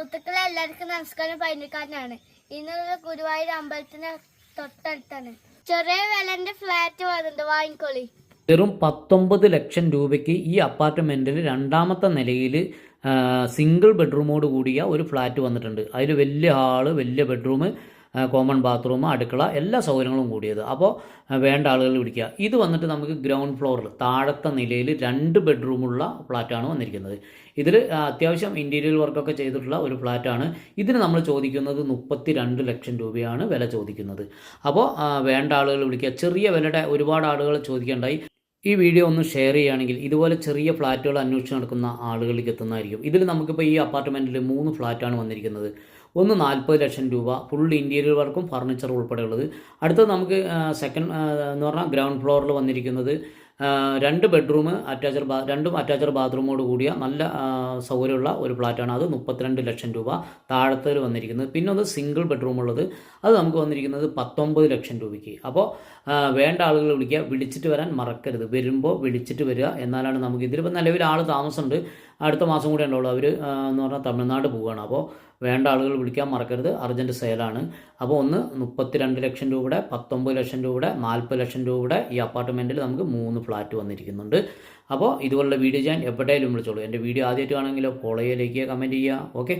സുഹൃത്തുക്കളെ എല്ലാവർക്കും നമസ്കാരം. പൈനക്കാരനാണ് ഇന്നുള്ള ഗുരുവായൂർ അമ്പലത്തിന് തൊട്ടടുത്താണ്. ചെറിയ വിലന്റെ ഫ്ലാറ്റ് വന്നിട്ടുണ്ട്. വാങ്ങിക്കോളി. വെറും പത്തൊമ്പത് ലക്ഷം രൂപയ്ക്ക് ഈ അപ്പാർട്ട്മെന്റിൽ രണ്ടാമത്തെ നിലയിൽ സിംഗിൾ ബെഡ്റൂമോട് കൂടിയ ഒരു ഫ്ലാറ്റ് വന്നിട്ടുണ്ട്. അതിൽ വലിയ ഹാൾ വലിയ ബെഡ്റൂം കോമൺ ബാത്റൂം അടുക്കള എല്ലാ സൗകര്യങ്ങളും കൂടിയത്. അപ്പോൾ വേണ്ട ആളുകൾ വിളിക്കുക ഇത് വന്നിട്ട് നമുക്ക് ഗ്രൗണ്ട് ഫ്ലോറിൽ താഴത്തെ നിലയിൽ രണ്ട് ബെഡ്റൂമുള്ള ഫ്ലാറ്റാണ് വന്നിരിക്കുന്നത്. ഇതിൽ അത്യാവശ്യം ഇന്റീരിയർ വർക്കൊക്കെ ചെയ്തിട്ടുള്ള ഒരു ഫ്ലാറ്റാണ് ഇതിന് നമ്മൾ ചോദിക്കുന്നത് മുപ്പത്തി രണ്ട് ലക്ഷം രൂപയാണ് വില ചോദിക്കുന്നത്. അപ്പോൾ വേണ്ട ആളുകൾ വിളിക്കുക. ചെറിയ വിലയുടെ ഒരുപാട് ആളുകൾ ചോദിക്കേണ്ടായി. ഈ വീഡിയോ ഒന്ന് ഷെയർ ചെയ്യുകയാണെങ്കിൽ ഇതുപോലെ ചെറിയ ഫ്ലാറ്റുകൾ അന്വേഷിച്ച് നടക്കുന്ന ആളുകളിലേക്ക് എത്തുന്നതായിരിക്കും. ഇതിൽ നമുക്കിപ്പോൾ ഈ അപ്പാർട്ട്മെന്റിൽ മൂന്ന് ഫ്ലാറ്റാണ് വന്നിരിക്കുന്നത്. ഒന്ന് നാൽപ്പത് ലക്ഷം രൂപ ഫുൾ ഇന്റീരിയർ വർക്കും ഫർണിച്ചർ ഉൾപ്പെടെയുള്ളത്. അടുത്തത് നമുക്ക് സെക്കൻഡ് എന്ന് പറഞ്ഞാൽ ഗ്രൗണ്ട് ഫ്ലോറിൽ വന്നിരിക്കുന്നത് രണ്ട് ബെഡ്റൂം അറ്റാച്ചർ ബാ രണ്ടും അറ്റാച്ചർ ബാത്റൂമോട് കൂടിയ നല്ല സൗകര്യമുള്ള ഒരു ഫ്ലാറ്റാണ് അത് മുപ്പത്തിരണ്ട് ലക്ഷം രൂപ താഴത്തേൽ വന്നിരിക്കുന്നത്. പിന്നെ ഒന്ന് സിംഗിൾ ബെഡ്റൂം ഉള്ളത്. അത് നമുക്ക് വന്നിരിക്കുന്നത് പത്തൊമ്പത് ലക്ഷം രൂപയ്ക്ക്. അപ്പോൾ വേണ്ട ആളുകൾ വിളിക്കുക വിളിച്ചിട്ട് വരാൻ മറക്കരുത്. വരുമ്പോൾ വിളിച്ചിട്ട് വരിക. എന്നാലാണ് നമുക്ക് ഇതിലിപ്പോൾ നിലവിൽ ആൾ താമസമുണ്ട്. അടുത്ത മാസം കൂടെ ഉണ്ടാവുള്ളൂ അവർ എന്ന് പറഞ്ഞാൽ തമിഴ്നാട് പോവുകയാണ്. അപ്പോൾ വേണ്ട ആളുകൾ വിളിക്കാൻ മറക്കരുത്. അർജന്റ് സെയിലാണ്. അപ്പോൾ ഒന്ന് മുപ്പത്തിരണ്ട് ലക്ഷം രൂപയുടെ പത്തൊമ്പത് ലക്ഷം രൂപയുടെ നാൽപ്പത് ലക്ഷം രൂപയുടെ ഈ അപ്പാർട്ട്മെന്റിൽ നമുക്ക് മൂന്ന് ഫ്ലാറ്റ് വന്നിരിക്കുന്നുണ്ട്. അപ്പോൾ ഇതുപോലുള്ള വീഡിയോ ഞാൻ എവിടെയും വിളിച്ചോളൂ. എന്റെ വീഡിയോ ആദ്യമായിട്ട് ആണെങ്കിലോ ഫോളോ ചെയ്യുക ലൈക്ക് ചെയ്യുക കമന്റ് ചെയ്യുക. ഓക്കെ